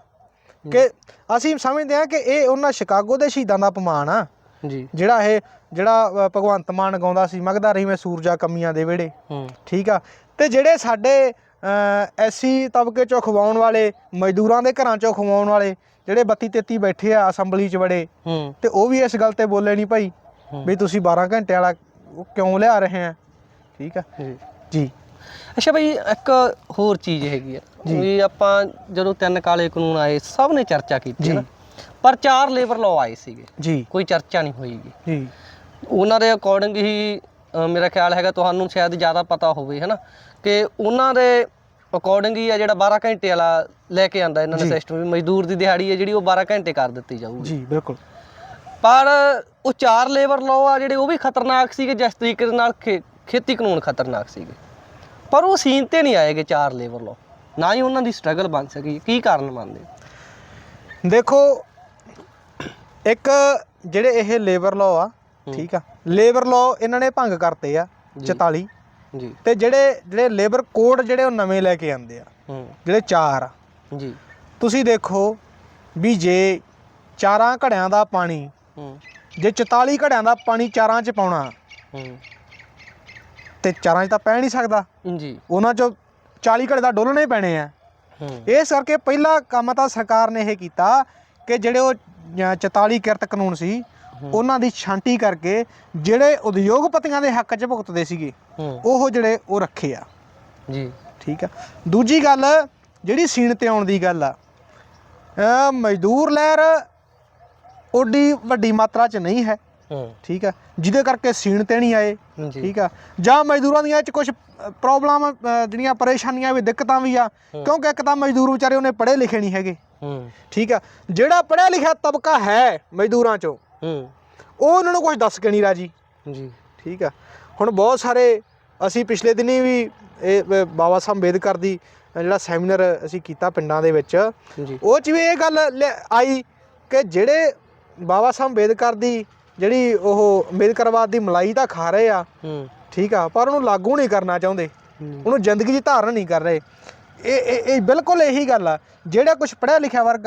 ਕਿ ਅਸੀਂ ਸਮਝਦੇ ਹਾਂ ਕਿ ਇਹ ਉਹਨਾਂ ਸ਼ਿਕਾਗੋ ਦੇ ਸ਼ਹੀਦਾਂ ਦਾ ਅਪਮਾਨ ਆ। ਜੀ। ਜਿਹੜਾ ਇਹ ਜਿਹੜਾ ਅ, ਭਗਵੰਤ ਮਾਨ ਗਾਉਂਦਾ ਸੀ ਮਗਦਾ ਰਹੀ ਮੈਂ ਸੂਰਜਾ ਕਮੀਆਂ ਦੇ ਵਿਹੜੇ। ਹੂੰ। ਠੀਕ ਆ। ਤੇ ਜਿਹੜੇ ਸਾਡੇ ਐਸੀ ਤਬਕੇ ਚੋਂ ਖਵਾਉਣ ਵਾਲੇ ਮਜ਼ਦੂਰਾਂ ਦੇ ਘਰਾਂ ਚੋਂ ਖਵਾਉਣ ਵਾਲੇ ਜਿਹੜੇ 32 33 ਬੈਠੇ ਆ ਅਸੈਂਬਲੀ 'ਚ ਬੜੇ ਹੂੰ। ਤੇ ਉਹ ਵੀ ਇਸ ਗੱਲ ਤੇ ਬੋਲੇ ਨਹੀਂ ਭਾਈ। ਵੀ ਤੁਸੀਂ 12 ਘੰਟੇ ਵਾਲਾ ਕਿਉਂ ਲਿਆ ਰਹੇ ਆ? ਠੀਕ ਆ? ਜੀ। ਅੱਛਾ ਬਈ ਇੱਕ ਹੋਰ ਚੀਜ਼ ਹੈਗੀ ਆ। ਵੀ ਆਪਾਂ ਜਦੋਂ ਤਿੰਨ ਕਾਲੇ ਕਾਨੂੰਨ ਆਏ ਸਭ ਨੇ ਚਰਚਾ ਕੀਤੀ। ਨਾ। ਪਰ ਚਾਰ ਲੇਬਰ ਲਾਅ ਆਏ ਸੀਗੇ। ਜੀ। ਕੋਈ ਚਰਚਾ ਨਹੀਂ ਹੋਈਗੀ। ਜੀ। ਉਹਨਾਂ ਦੇ ਅਕੋਰਡਿੰਗ ਹੀ ਮੇਰਾ ਖਿਆਲ ਹੈਗਾ ਤੁਹਾਨੂੰ ਸ਼ਾਇਦ ਜ਼ਿਆਦਾ ਪਤਾ ਹੋਵੇ ਹੈਨਾ? ਕਿ ਉਹਨਾਂ ਦੇ ਅਕੋਰਡਿੰਗ ਹੀ ਆ ਜਿਹੜਾ 12 ਘੰਟੇ ਵਾਲਾ ਲੈ ਕੇ ਆਂਦਾ ਇਹਨਾਂ ਨੇ। ਸਿਸਟਮ ਵੀ ਮਜ਼ਦੂਰ ਦੀ ਦਿਹਾੜੀ ਹੈ ਜਿਹੜੀ ਉਹ 12 ਘੰਟੇ ਕਰ ਦਿੱਤੀ ਜਾਊਗੀ। ਜੀ ਬਿਲਕੁਲ। ਪਰ ਉਹ ਚਾਰ ਲੇਬਰ ਲਾਅ ਆ ਜਿਹੜੇ ਉਹ ਵੀ ਖਤਰਨਾਕ ਸੀਗੇ ਜਿਸ ਤਰੀਕੇ ਦੇ ਨਾਲ ਖੇਤੀ ਕਾਨੂੰਨ ਖਤਰਨਾਕ ਸੀਗੇ। ਪਰ ਉਹ ਸੀਨ ਤੇ ਨਹੀਂ ਆਏਗੇ ਚਾਰ ਲੇਬਰ ਲਾਅ ਨਾ ਹੀ ਉਹਨਾਂ ਦੀ ਸਟਰਗਲ ਬਣ ਸਕੀ। ਕੀ ਕਾਰਨ ਮੰਨਦੇ? ਦੇਖੋ ਇੱਕ ਜਿਹੜੇ ਇਹ ਲੇਬਰ ਲਾਅ ਆ ਠੀਕ ਆ। ਲੇਬਰ ਲਾਅ ਇਹਨਾਂ ਨੇ ਭੰਗ ਕਰਤੇ ਆ ਜੀ। 44 ਜੀ। ਤੇ ਜਿਹੜੇ ਜਿਹੜੇ ਲੇਬਰ ਕੋਡ ਜਿਹੜੇ ਉਹ ਨਵੇਂ ਲੈ ਕੇ ਆਂਦੇ ਆ ਹੂੰ। ਜਿਹੜੇ ਚਾਰ ਆ। ਜੀ। ਤੁਸੀਂ ਦੇਖੋ ਵੀ ਜੇ ਚਾਰਾਂ ਘੜਿਆਂ ਦਾ ਪਾਣੀ ਹੂੰ। ਜੇ 44 ਘੜਿਆਂ ਦਾ ਪਾਣੀ ਚਾਰਾਂ 'ਚ ਪਾਉਣਾ ਹੂੰ। ਤੇ ਚਾਰਾਂ 'ਚ ਤਾਂ ਪੈ ਨਹੀਂ ਸਕਦਾ। ਜੀ। ਉਹਨਾਂ 'ਚੋਂ 40 ਘੜੇ ਦਾ ਡੋਲਣੇ ਹੀ ਪੈਣੇ ਆ। ਇਸ ਕਰਕੇ ਪਹਿਲਾ ਕੰਮ ਤਾਂ ਸਰਕਾਰ ਨੇ ਇਹ ਕੀਤਾ ਕਿ ਜਿਹੜੇ ਉਹ ਅ, 44 ਕਿਰਤ ਕਾਨੂੰਨ ਸੀ ਉਹਨਾਂ ਦੀ ਛਾਂਟੀ ਕਰਕੇ ਜਿਹੜੇ ਉਦਯੋਗਪਤੀਆਂ ਦੇ ਹੱਕ 'ਚ ਭੁਗਤਦੇ ਸੀਗੇ ਉਹ ਜਿਹੜੇ ਉਹ ਰੱਖੇ ਆ। ਜੀ। ਠੀਕ ਆ। ਦੂਜੀ ਗੱਲ ਜਿਹੜੀ ਸੀਣ ਤੇ ਆਉਣ ਦੀ ਗੱਲ ਆ ਮਜ਼ਦੂਰ ਲਹਿਰ ਓਡੀ ਵੱਡੀ ਮਾਤਰਾ 'ਚ ਨਹੀਂ ਹੈ। ਠੀਕ ਆ। ਜਿਹਦੇ ਕਰਕੇ ਸੀਣ ਤੇ ਨਹੀਂ ਆਏ। ਠੀਕ ਆ। ਜਾਂ ਮਜ਼ਦੂਰਾਂ ਦੀਆਂ 'ਚ ਕੁਝ ਪ੍ਰੋਬਲਮ ਜਿਹੜੀਆਂ ਪਰੇਸ਼ਾਨੀਆਂ ਵੀ ਦਿੱਕਤਾਂ ਵੀ ਆ। ਕਿਉਂਕਿ ਇੱਕ ਤਾਂ ਮਜ਼ਦੂਰ ਵਿਚਾਰੇ ਉਹਨੇ ਪੜ੍ਹੇ ਲਿਖੇ ਨਹੀਂ ਹੈਗੇ। ਠੀਕ ਆ। ਜਿਹੜਾ ਪੜ੍ਹਿਆ ਲਿਖਿਆ ਤਬਕਾ ਹੈ ਮਜ਼ਦੂਰਾਂ 'ਚੋਂ ਹੂੰ। ਉਹ ਉਹਨਾਂ ਨੂੰ ਕੁਝ ਦੱਸ ਕੇ ਨਹੀਂ ਰਾਜੀ। ਜੀ। ਠੀਕ ਆ। ਹੁਣ ਬਹੁਤ ਸਾਰੇ ਅਸੀਂ ਪਿਛਲੇ ਦਿਨੀ ਵੀ ਇਹ ਬਾਬਾ ਸਾਹਿਬ ਅੰਬੇਦਕਰ ਦੀ ਜਿਹੜਾ ਸੈਮੀਨਾਰ ਅਸੀਂ ਕੀਤਾ ਪਿੰਡਾਂ ਦੇ ਵਿੱਚ ਜੀ। ਉਹ 'ਚ ਵੀ ਇਹ ਗੱਲ ਆਈ ਕਿ ਜਿਹੜੇ ਬਾਬਾ ਸਾਹਿਬ ਅੰਬੇਦਕਰ ਦੀ ਜਿਹੜੀ ਉਹ ਅੰਬੇਦਕਰਵਾਦ ਦੀ ਮਲਾਈ ਤਾਂ ਖਾ ਰਹੇ ਆ ਠੀਕ ਆ ਪਰ ਉਹਨੂੰ ਲਾਗੂ ਨਹੀਂ ਕਰਨਾ ਚਾਹੁੰਦੇ। ਉਹਨੂੰ ਜ਼ਿੰਦਗੀ 'ਚ ਧਾਰਨ ਨਹੀਂ ਕਰ ਰਹੇ। ਇਹ ਇਹ ਇਹ ਬਿਲਕੁਲ ਇਹੀ ਗੱਲ ਆ। ਜਿਹੜਾ ਕੁਝ ਪੜ੍ਹਿਆ ਲਿਖਿਆ ਵਰਗ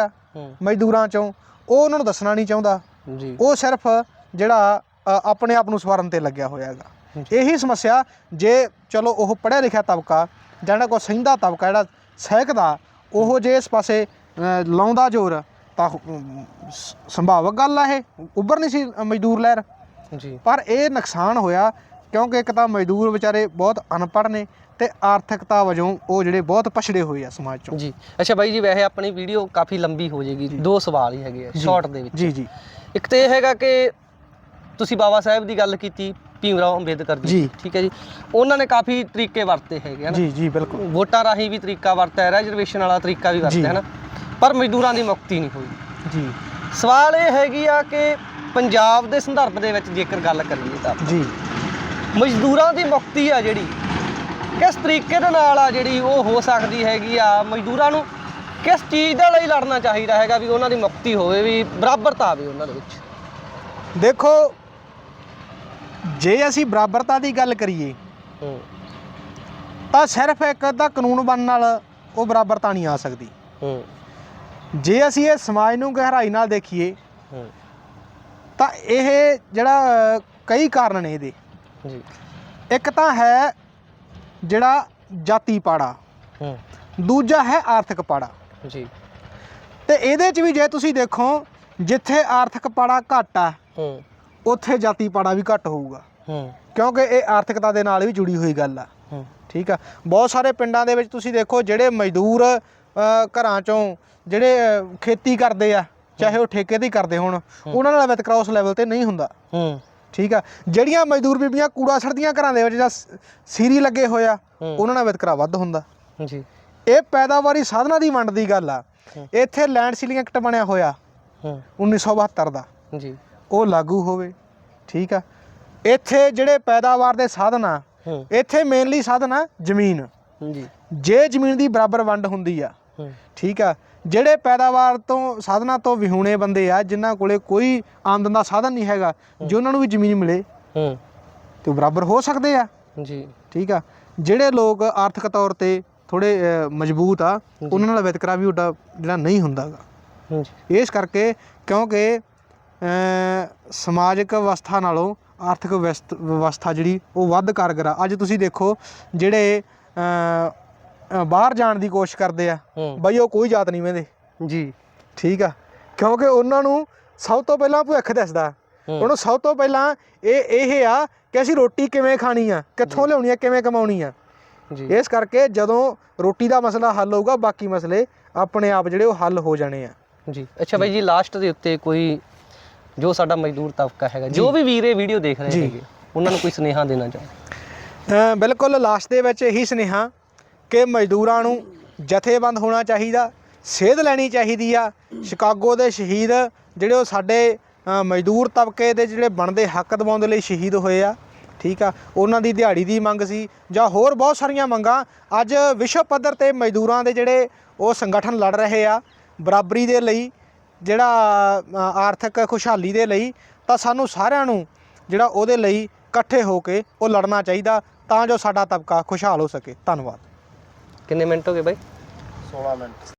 ਮਜ਼ਦੂਰਾਂ ਚੋਂ ਉਹ ਉਹਨਾਂ ਨੂੰ ਦੱਸਣਾ ਨਹੀਂ ਚਾਹੁੰਦਾ। ਜੀ। ਉਹ ਸਿਰਫ ਜਿਹੜਾ ਆਪਣੇ ਆਪ ਨੂੰ ਸਵਾਰਨ ਤੇ ਲੱਗਿਆ ਹੋਇਆ ਹੈਗਾ। ਇਹੀ ਸਮੱਸਿਆ ਜੇ ਚਲੋ ਉਹ ਪੜ੍ਹਿਆ ਲਿਖਿਆ ਤਬਕਾ ਜਿਹੜਾ ਕੋ ਸਹਿੰਦਾ ਤਬਕਾ ਜਿਹੜਾ ਸਹਿਕਦਾ ਉਹ ਜੇ ਇਸ ਪਾਸੇ ਲਾਉਂਦਾ ਜ਼ੋਰ ਤਾਂ ਸੰਭਾਵਕ ਗੱਲ ਆ ਇਹ। ਉੱਭਰ ਨਹੀਂ ਸੀ ਮਜ਼ਦੂਰ ਲਹਿਰ। ਜੀ। ਪਰ ਇਹ ਨੁਕਸਾਨ ਹੋਇਆ ਕਿਉਂਕਿ ਇੱਕ ਤਾਂ ਮਜ਼ਦੂਰ ਵਿਚਾਰੇ ਬਹੁਤ ਅਨਪੜ੍ਹ ਨੇ ਤੇ ਆਰਥਿਕਤਾ ਵਜੋਂ ਉਹ ਜਿਹੜੇ ਬਹੁਤ ਪਛੜੇ ਹੋਏ ਆ ਸਮਾਜ ਚੋਂ। ਜੀ। ਅੱਛਾ ਬਾਈ ਜੀ ਵੈਸੇ ਆਪਣੀ ਵੀਡੀਓ ਕਾਫੀ ਲੰਬੀ ਹੋ ਜਾਏਗੀ। ਦੋ ਸਵਾਲ ਹੀ ਹੈਗੇ ਆ ਸ਼ਾਰਟ ਦੇ ਵਿੱਚ। ਜੀ ਜੀ। ਇੱਕ ਤੇ ਇਹ ਹੈਗਾ ਕਿ ਤੁਸੀਂ ਬਾਬਾ ਸਾਹਿਬ ਦੀ ਗੱਲ ਕੀਤੀ ਭੀਮਰਾਓ ਅੰਬੇਦਕਰ ਦੀ ਜੀ। ਠੀਕ ਹੈ ਜੀ। ਉਹਨਾਂ ਨੇ ਕਾਫੀ ਤਰੀਕੇ ਵਰਤੇ ਹੈਗੇ ਹਨ? ਜੀ ਜੀ ਬਿਲਕੁਲ। ਵੋਟਾਂ ਰਾਹੀਂ ਵੀ ਤਰੀਕਾ ਵਰਤਿਆ ਰਿਜ਼ਰਵੇਸ਼ਨ ਵਾਲਾ ਤਰੀਕਾ ਵੀ ਜੀ। ਵਰਤਿਆ ਹੈ ਨਾ ਪਰ ਮਜ਼ਦੂਰਾਂ ਦੀ ਮੁਕਤੀ ਨਹੀਂ ਹੋਈ। ਜੀ। ਸਵਾਲ ਇਹ ਹੈਗੀ ਆ ਕਿ ਪੰਜਾਬ ਦੇ ਸੰਦਰਭ ਦੇ ਵਿੱਚ ਜੇਕਰ ਗੱਲ ਕਰੀਏ ਤਾਂ ਜੀ। ਮਜ਼ਦੂਰਾਂ ਦੀ ਮੁਕਤੀ ਆ ਜਿਹੜੀ ਕਿਸ ਤਰੀਕੇ ਦੇ ਨਾਲ ਆ ਜਿਹੜੀ ਉਹ ਹੋ ਸਕਦੀ ਹੈਗੀ ਆ ਮਜ਼ਦੂਰਾਂ ਨੂੰ ਕਿਸ ਚੀਜ਼ ਦੇ ਲਈ ਲੜਨਾ ਚਾਹੀਦਾ ਹੈਗਾ ਵੀ ਉਹਨਾਂ ਦੀ ਮੁਕਤੀ ਹੋਵੇ ਵੀ ਬਰਾਬਰਤਾ ਆਵੇ ਉਹਨਾਂ ਦੇ ਵਿੱਚ? ਦੇਖੋ ਜੇ ਅਸੀਂ ਬਰਾਬਰਤਾ ਦੀ ਗੱਲ ਕਰੀਏ ਤਾਂ ਸਿਰਫ ਇੱਕ ਅੱਧਾ ਕਾਨੂੰਨ ਬਣਨ ਨਾਲ ਉਹ ਬਰਾਬਰਤਾ ਨਹੀਂ ਆ ਸਕਦੀ। ਜੇ ਅਸੀਂ ਇਹ ਸਮਾਜ ਨੂੰ ਗਹਿਰਾਈ ਨਾਲ ਦੇਖੀਏ ਤਾਂ ਇਹ ਜਿਹੜਾ ਕਈ ਕਾਰਨ ਨੇ ਇਹਦੇ। ਜੀ। ਇੱਕ ਤਾਂ ਹੈ ਜਿਹੜਾ ਜਾਤੀ ਪਾੜਾ ਦੂਜਾ ਹੈ ਆਰਥਿਕ ਪਾੜਾ। ਜੀ। ਤੇ ਇਹਦੇ 'ਚ ਵੀ ਜੇ ਤੁਸੀਂ ਦੇਖੋ ਜਿੱਥੇ ਆਰਥਿਕ ਪਾੜਾ ਘੱਟ ਆ ਹੂੰ। ਉੱਥੇ ਜਾਤੀ ਪਾੜਾ ਵੀ ਘੱਟ ਹੋਊਗਾ। ਹੂੰ। ਕਿਉਂਕਿ ਇਹ ਆਰਥਿਕਤਾ ਦੇ ਨਾਲ ਵੀ ਜੁੜੀ ਹੋਈ ਗੱਲ ਆ। ਹੂੰ। ਠੀਕ ਆ। ਬਹੁਤ ਸਾਰੇ ਪਿੰਡਾਂ ਦੇ ਵਿੱਚ ਤੁਸੀਂ ਦੇਖੋ ਜਿਹੜੇ ਮਜ਼ਦੂਰ ਘਰਾਂ ਚੋਂ ਜਿਹੜੇ ਖੇਤੀ ਕਰਦੇ ਆ ਚਾਹੇ ਉਹ ਠੇਕੇ ਤੇ ਹੀ ਕਰਦੇ ਹੋਣ ਉਹਨਾਂ ਨਾਲ ਵਿਤਕਰਾ ਉਸ ਲੈਵਲ ਤੇ ਨਹੀਂ ਹੁੰਦਾ। ਹੂੰ। ਠੀਕ ਆ। ਜਿਹੜੀਆਂ ਮਜ਼ਦੂਰ ਬੀਬੀਆਂ ਕੂੜਾ ਸੜਦੀਆਂ ਘਰਾਂ ਦੇ ਵਿੱਚ ਜਾਂ ਸੀਰੀ ਲੱਗੇ ਹੋਇਆ। ਉਹਨਾਂ ਨਾਲ ਵਿਤਕਰਾ ਵੱਧ ਹੁੰਦਾ। ਜੀ। ਇਹ ਪੈਦਾਵਾਰੀ ਸਾਧਨਾਂ ਦੀ ਵੰਡ ਦੀ ਗੱਲ ਆ। ਇੱਥੇ ਲੈਂਡ ਸੀਲਿੰਗ ਐਕਟ ਬਣਿਆ ਹੋਇਆ। ਹੂੰ। 1972 ਦਾ। ਜੀ। ਉਹ ਲਾਗੂ ਹੋਵੇ। ਠੀਕ ਆ। ਇੱਥੇ ਜਿਹੜੇ ਪੈਦਾਵਾਰ ਦੇ ਸਾਧਨ ਆ ਇੱਥੇ ਮੇਨਲੀ ਸਾਧਨ ਆ ਜ਼ਮੀਨ। ਜੀ। ਜੇ ਜ਼ਮੀਨ ਦੀ ਬਰਾਬਰ ਵੰਡ ਹੁੰਦੀ ਆ ਠੀਕ ਆ ਜਿਹੜੇ ਪੈਦਾਵਾਰ ਤੋਂ ਸਾਧਨਾਂ ਤੋਂ ਵਿਹੂਣੇ ਬੰਦੇ ਆ ਜਿਨ੍ਹਾਂ ਕੋਲੇ ਕੋਈ ਆਮਦਨ ਦਾ ਸਾਧਨ ਨਹੀਂ ਹੈਗਾ ਜੇ ਉਹਨਾਂ ਨੂੰ ਵੀ ਜ਼ਮੀਨ ਮਿਲੇ ਹੂੰ। ਤੇ ਬਰਾਬਰ ਹੋ ਸਕਦੇ ਆ। ਜੀ। ਠੀਕ ਆ। ਜਿਹੜੇ ਲੋਕ ਆਰਥਿਕ ਤੌਰ ਤੇ ਥੋੜੇ ਮਜ਼ਬੂਤ ਆ ਉਹਨਾਂ ਨਾਲ ਵਿਤਕਰਾ ਵੀ ਉਹਦਾ ਜਿਹੜਾ ਨਹੀਂ ਹੁੰਦਾਗਾ ਹੂੰ ਜੀ ਇਸ ਕਰਕੇ ਕਿਉਂਕਿ ਸਮਾਜਿਕ ਅਵਸਥਾ ਨਾਲੋਂ ਆਰਥਿਕ ਵਿਵਸਥ- ਜਿਹੜੀ ਉਹ ਵੱਧ ਕਾਰਗਰ ਆ। ਅੱਜ ਤੁਸੀਂ ਦੇਖੋ ਜਿਹੜੇ ਬਾਹਰ ਜਾਣ ਦੀ ਕੋਸ਼ਿਸ਼ ਕਰਦੇ ਆ ਬਈ ਉਹ ਕੋਈ ਜਾਤ ਨਹੀਂ ਵੇਂਦੇ। ਜੀ। ਠੀਕ ਆ? ਕਿਉਂਕਿ ਉਹਨਾਂ ਨੂੰ ਸਭ ਤੋਂ ਪਹਿਲਾਂ ਭੁੱਖ ਦਿਸਦਾ। ਉਹਨੂੰ ਸਭ ਤੋਂ ਪਹਿਲਾਂ ਇਹ ਇਹ ਆ ਕਿ ਅਸੀਂ ਰੋਟੀ ਕਿਵੇਂ ਖਾਣੀ ਆ ਕਿੱਥੋਂ ਲਿਆਉਣੀ ਆ ਕਿਵੇਂ ਕਮਾਉਣੀ ਆ। ਇਸ ਕਰਕੇ ਜਦੋਂ ਰੋਟੀ ਦਾ ਮਸਲਾ ਹੱਲ ਹੋਊਗਾ ਬਾਕੀ ਮਸਲੇ ਆਪਣੇ ਆਪ ਜਿਹੜੇ ਉਹ ਹੱਲ ਹੋ ਜਾਣੇ ਆ। ਜੀ। ਅੱਛਾ ਬਾਈ ਜੀ ਲਾਸਟ ਦੇ ਉੱਤੇ ਕੋਈ ਜੋ ਸਾਡਾ ਮਜ਼ਦੂਰ ਤਬਕਾ ਹੈਗਾ ਜੋ। ਵੀ ਵੀਰੇ ਵੀਡੀਓ ਦੇਖ ਰਹੇ। ਹੈਗੇ ਉਹਨਾਂ ਨੂੰ ਕੋਈ ਸੁਨੇਹਾ ਦੇਣਾ ਚਾਹੋ? ਅ, ਬਿਲਕੁਲ ਲਾਸਟ ਦੇ ਵਿੱਚ ਇਹੀ ਸੁਨੇਹਾ ਕਿ ਮਜ਼ਦੂਰਾਂ ਨੂੰ ਜਥੇਬੰਦ ਹੋਣਾ ਚਾਹੀਦਾ ਸੇਧ ਲੈਣੀ ਚਾਹੀਦੀ ਆ। ਸ਼ਿਕਾਗੋ ਦੇ ਸ਼ਹੀਦ ਜਿਹੜੇ ਉਹ ਸਾਡੇ ਮਜ਼ਦੂਰ ਤਬਕੇ ਦੇ ਜਿਹੜੇ ਬਣਦੇ ਹੱਕ ਦਿਵਾਉਣ ਦੇ ਲਈ ਸ਼ਹੀਦ ਹੋਏ ਆ। ਠੀਕ ਆ? ਉਹਨਾਂ ਦੀ ਦਿਹਾੜੀ ਦੀ ਮੰਗ ਸੀ ਜਾਂ ਹੋਰ ਬਹੁਤ ਸਾਰੀਆਂ ਮੰਗਾਂ। ਅੱਜ ਵਿਸ਼ਵ ਪੱਧਰ ਤੇ ਮਜ਼ਦੂਰਾਂ ਦੇ ਜਿਹੜੇ ਉਹ ਸੰਗਠਨ ਲੜ ਰਹੇ ਆ ਬਰਾਬਰੀ ਦੇ ਲਈ ਜਿਹੜਾ ਆਰਥਿਕ ਖੁਸ਼ਹਾਲੀ ਦੇ ਲਈ ਤਾਂ ਸਾਨੂੰ ਸਾਰਿਆਂ ਨੂੰ ਜਿਹੜਾ ਉਹਦੇ ਲਈ ਇਕੱਠੇ ਹੋ ਕੇ ਉਹ ਲੜਨਾ ਚਾਹੀਦਾ ਤਾਂ ਜੋ ਸਾਡਾ ਤਬਕਾ ਖੁਸ਼ਹਾਲ ਹੋ ਸਕੇ। ਧੰਨਵਾਦ। ਕਿੰਨੇ ਮਿੰਟ ਹੋ ਗਏ ਬਾਈ? 16 ਮਿੰਟ।